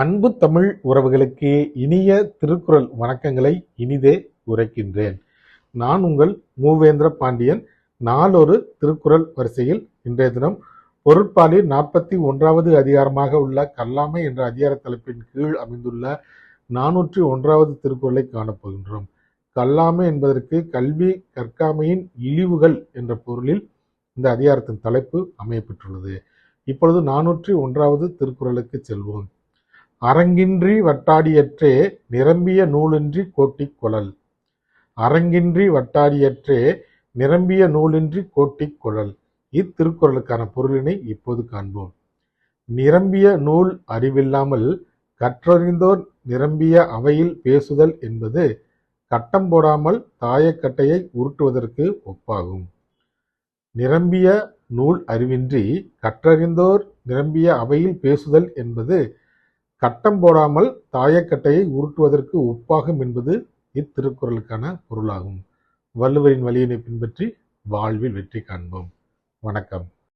அன்பு தமிழ் உறவுகளுக்கு இனிய திருக்குறள் வணக்கங்களை இனிதே உரைக்கின்றேன். நான் உங்கள் மூவேந்திர பாண்டியன். நாளொரு திருக்குறள் வரிசையில் இன்றைய தினம் பொருட்பாலி நாற்பத்தி ஒன்றாவது அதிகாரமாக உள்ள கல்லாமை என்ற அதிகார தலைப்பின் கீழ் அமைந்துள்ள நானூற்றி ஒன்றாவது திருக்குறளை காணப்போகின்றோம் கல்லாமை என்பதற்கு கல்வி கற்காமையின் இழிவுகள் என்ற பொருளில் இந்த அதிகாரத்தின் தலைப்பு அமையப்பெற்றுள்ளது. இப்பொழுது நானூற்றி ஒன்றாவது திருக்குறளுக்கு செல்வோம். அரங்கின்றி வட்டாடியற்றே நிரம்பிய நூலின்றி கோட்டிக் கொளல் அரங்கின்றி வட்டாடியற்றே நிரம்பிய நூலின்றி கோட்டிக் கொளல் இத்திருக்குறளுக்கான பொருளினை இப்போது காண்போம். நிரம்பிய நூல் அறிவில்லாமல் கற்றறிந்தோர் நிரம்பிய அவையில் பேசுதல் என்பது கட்டம் போடாமல் தாயக்கட்டையை உருட்டுவதற்கு ஒப்பாகும். நிரம்பிய நூல் அறிவின்றி கற்றறிந்தோர் நிரம்பிய அவையில் பேசுதல் என்பது கட்டம் போடாமல் தாயக்கட்டையை உருட்டுவதற்கு ஒப்பாகும் என்பது இத்திருக்குறளுக்கான பொருளாகும். வள்ளுவரின் வழியினை பின்பற்றி வாழ்வில் வெற்றி காண்போம். வணக்கம்.